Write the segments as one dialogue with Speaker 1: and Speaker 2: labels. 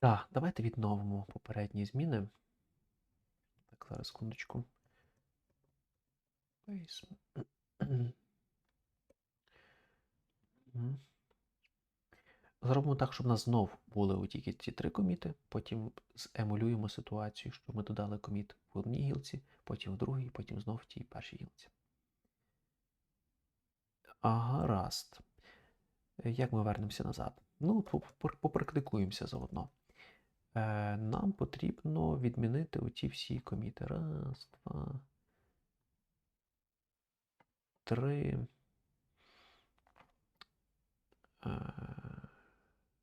Speaker 1: Так, давайте відновимо попередні зміни. Так, зараз секундочку. Зробимо так, щоб у нас знов були тільки ці три коміти, потім емулюємо ситуацію, що ми додали коміт в одній гілці, потім в другій, потім знов в тій першій гілці. А, гаразд. Е, Як ми вернемося назад? Ну, по- по- попрактикуємося заодно. Е, нам потрібно відмінити оті всі коміти. Раз, два, три. е,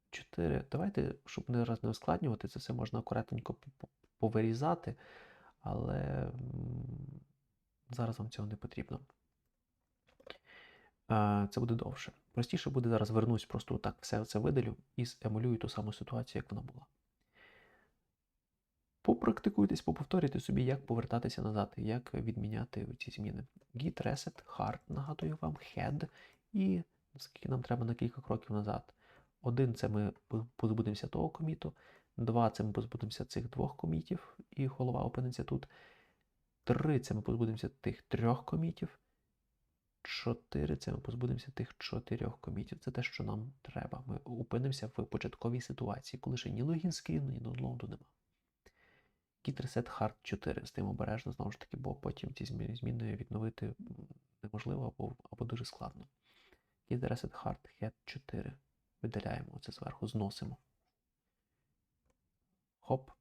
Speaker 1: Чотири. Давайте, щоб не раз не ускладнювати, це все можна акуратненько по- по- повирізати, але зараз вам цього не потрібно. Е, Це буде довше. Простіше буде зараз вернусь, просто так все це видалю і емулюю ту саму ситуацію, як вона була. Попрактикуйтесь, поповторюйте собі, як повертатися назад, як відміняти ці зміни. Git reset hard, нагадую вам, head, і скільки нам треба на кілька кроків назад. Один це ми позбудемося того коміту, два це ми позбудемося цих двох комітів, і голова опиниться тут. Три це ми позбудемося тих трьох комітів. Чотири це ми позбудемося тих чотирьох комітів. Це те, що нам треба. Ми опинимося в початковій ситуації, коли ще ні логін скріну, ні downloaду нема. Reset Hard 4 з тим обережно, знову ж таки, бо потім ці зміни, відновити неможливо або, або дуже складно. Reset Hard Head 4. Видаляємо це зверху, зносимо. Хоп.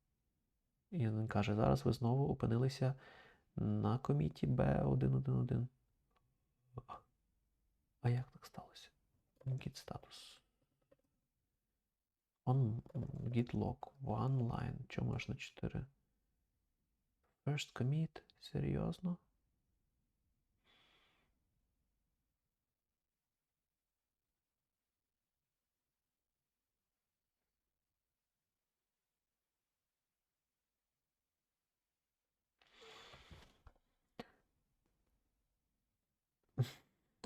Speaker 1: І він каже, зараз ви знову опинилися на коміті B111. А як так сталося? Git status. On git log. One line. Чому аж на 4? First commit? Серйозно?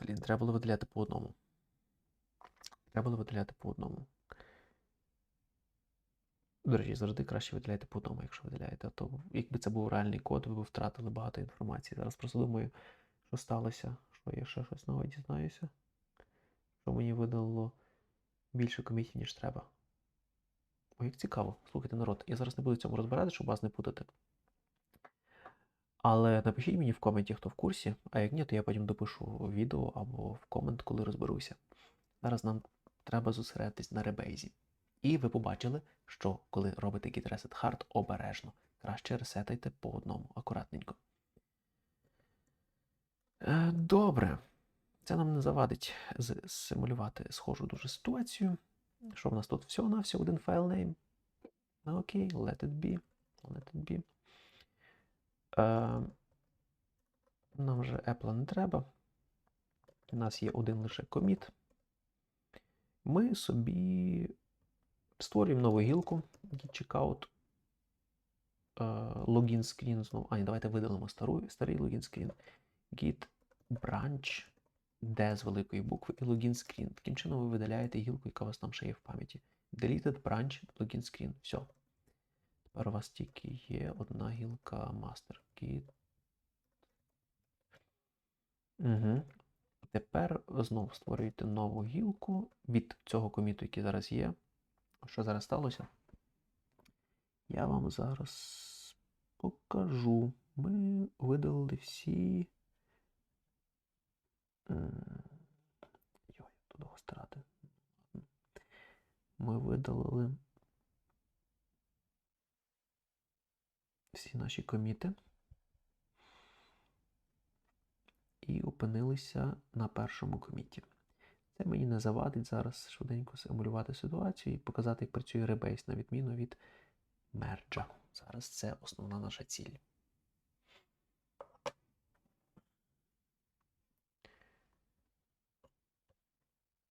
Speaker 1: Блін, треба було видаляти по одному. Треба було видаляти по одному. До речі, завжди краще видаляйте по одному, якщо видаляєте. А то якби це був реальний код, ви б втратили багато інформації. Зараз просто думаю, що сталося, що я ще щось нове дізнаюся. Що мені видало більше комітів, ніж треба. О, як цікаво. Слухайте, народ, я зараз не буду в цьому розбирати, щоб вас не путати. Але напишіть мені в коменті, хто в курсі, а як ні, то я потім допишу відео або в комент, коли розберуся. Зараз нам треба зосередитись на ребейзі. І ви побачили, що коли робите Git Reset Hard, обережно. Краще ресетайте по одному, акуратненько. Е, Добре. Це нам не завадить симулювати схожу дуже ситуацію. Що в нас тут всього на всього один файлнейм. Ну, Окей, let it be. Let it be. Е, нам вже Apple не треба. У нас є один лише коміт. Ми собі створюємо нову гілку git checkout е, логін скрін знову. А, ні, давайте видалимо стару, старий логін скрін. Git branch D з великої букви і логін скрін. Таким чином ви видаляєте гілку, яка у вас там ще є в пам'яті. Deleted branch, логін скрін. Все. Тепер у вас тільки є одна гілка master. Git. Угу. Тепер знову створюєте нову гілку від цього коміту, який зараз є. Що зараз сталося? Я вам зараз покажу. Ми видалили всі. Йой, тут довго старати. Ми видалили всі наші коміти. І опинилися на першому коміті. Це мені не завадить зараз швиденько симулювати ситуацію і показати, як працює Rebase, на відміну від мерджа. Зараз це основна наша ціль.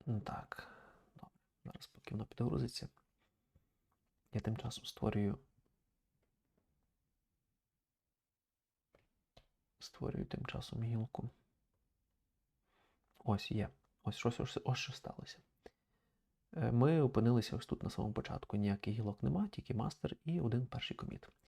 Speaker 1: Ну, Так, добре. Зараз поки воно підгрузиться. Я тим часом створюю. Створюю тим часом гілку. Ось є. Ось щось ось, ось що сталося. Е, Ми опинилися ось тут на самому початку. Ніяких гілок нема, тільки мастер і один перший коміт.